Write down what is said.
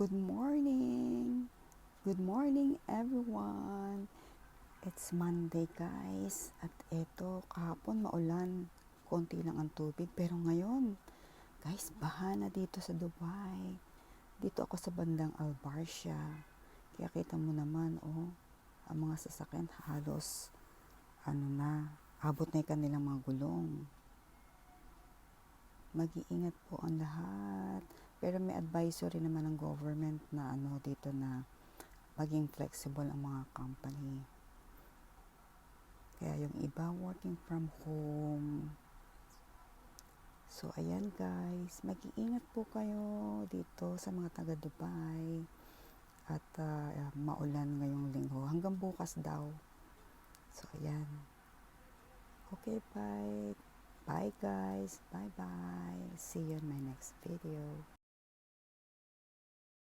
Good morning! Good morning everyone! It's Monday guys. At eto, kahapon maulan. Konti lang ang tubig. Pero ngayon, guys, baha na dito sa Dubai. Dito ako sa bandang Albarcia. Kaya kita mo naman, oh, ang mga sasakyan halos, ano na, abot na yung kanilang mga gulong. Mag-iingat po ang lahat. Pero may advisory naman ng government na ano dito na maging flexible ang mga company. Kaya yung iba working from home. So ayan guys, mag-iingat po kayo dito sa mga taga Dubai. At ah, maulan ngayong linggo. Hanggang bukas daw. So ayan. Okay, bye. Bye guys. Bye bye. See you in my next video.